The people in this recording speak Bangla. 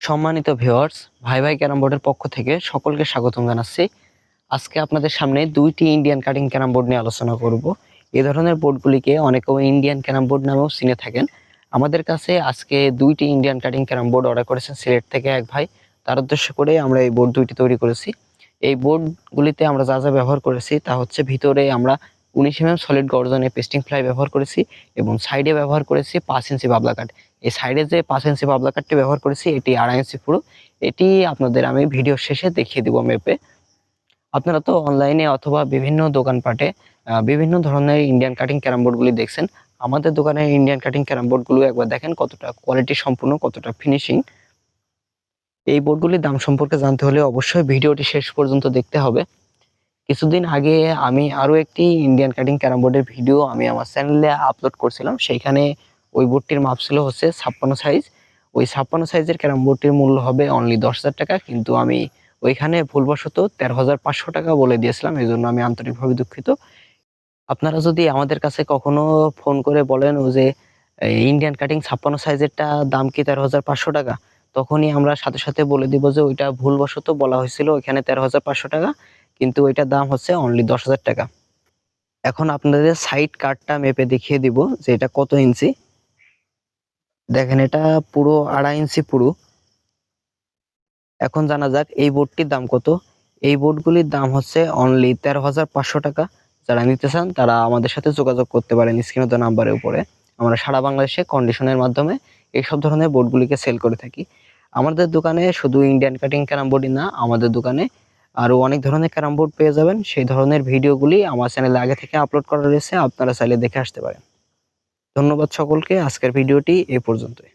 সম্মানিত ভিউয়ার্স ভাই ভাই ক্যারাম বোর্ডের পক্ষ থেকে সকলকে স্বাগতম জানাচ্ছি। আজকে আপনাদের সামনে দুইটি ইন্ডিয়ান কাটিং ক্যারাম বোর্ড নিয়ে আলোচনা করব। এ ধরনের বোর্ডগুলিকে অনেকেও ইন্ডিয়ান ক্যারাম বোর্ড নামেও চিনে থাকেন। আমাদের কাছে আজকে দুইটি Indian cutting carrom board order করেছেন সিলেট থেকে এক ভাই। তার উদ্দেশ্য করে আমরা এই বোর্ড দুইটি তৈরি করেছি। এই বোর্ডগুলিতে আমরা যা যা ব্যবহার করেছি তা হচ্ছে ভিতরে আমরা উনিশ এম সলিড গর্জনের পেস্টিং ফ্লাই ব্যবহার করেছি এবং সাইডে ব্যবহার করেছি পাঁচ ইঞ্চি বাবলা কাঠ। এই সাইডে যে পাঁচ ইঞ্চি বাবলা কাঠটি ব্যবহার করেছি, এটি আড়াই ইঞ্চি পুরো। এটি আপনাদের আমি ভিডিও শেষে দেখিয়ে দিব মেপে আপনারা তো অনলাইনে অথবা বিভিন্ন দোকানপাটে বিভিন্ন ধরনের ইন্ডিয়ান কাটিং ক্যারাম বোর্ডগুলি দেখছেন। আমাদের দোকানের ইন্ডিয়ান কাটিং ক্যারাম বোর্ডগুলো একবার দেখেন কতটা কোয়ালিটি সম্পূর্ণ, কতটা ফিনিশিং এই বোর্ডগুলির দাম সম্পর্কে জানতে হলে অবশ্যই ভিডিওটি শেষ পর্যন্ত দেখতে হবে। কিছুদিন আগে আমি আরও একটি ইন্ডিয়ান কাটিং ক্যারাম বোর্ডের ভিডিও আমি আমার চ্যানেলে আপলোড করছিলাম। সেইখানে ওই বোর্ডটির মাপ ছিল হচ্ছে ছাপ্পান্ন সাইজ ওই ছাপ্পান্ন সাইজের ক্যারাম বোর্ডটির মূল্য হবে অনলি দশ হাজার টাকা, কিন্তু আমি ওইখানে ভুলবশত তেরো হাজার পাঁচশো টাকা বলে দিয়েছিলাম এই জন্য আমি আন্তরিকভাবে দুঃখিত। আপনারা যদি আমাদের কাছে কখনো ফোন করে বলেন যে ইন্ডিয়ান কাটিং ছাপ্পান্ন সাইজেরটা দাম কি তেরো হাজার পাঁচশো টাকা? তখনই আমরা সাথে সাথে বলে দিব যে, ওইটা ভুলবশত বলা হয়েছিল ওইখানে তেরো হাজার পাঁচশো টাকা, কিন্তু ওইটার দাম হচ্ছে অনলি দশ হাজার টাকা। এখন আপনাদের সাইড কার্ডটা মেপে দেখিয়ে দিব যে এটা কত ইঞ্চি। দেখেন এটা পুরো আড়াই ইঞ্চি পুরো। এখন জানা যাক এই বোর্ডটির দাম কত। এই বোর্ডগুলির দাম হচ্ছে অনলি তেরো হাজার পাঁচশো টাকা। যারা নিতে চান তারা আমাদের সাথে যোগাযোগ করতে পারেন স্ক্রিনে দেওয়া নাম্বারের উপরে। আমরা সারা বাংলাদেশে কন্ডিশনের মাধ্যমে এইসব ধরনের বোর্ডগুলিকে সেল করে থাকি। আমাদের দোকানে শুধু ইন্ডিয়ান কাটিং ক্যারাম বোর্ডই না, আমাদের দোকানে আরও অনেক ধরনের ক্যারাম বোর্ড পেয়ে যাবেন। সেই ধরনের ভিডিওগুলি আমার চ্যানেলে আগে থেকে আপলোড করা রয়েছে, আপনারা চাইলে দেখে আসতে পারেন। ধন্যবাদ সকলকে। আজকের ভিডিওটি এ পর্যন্তই।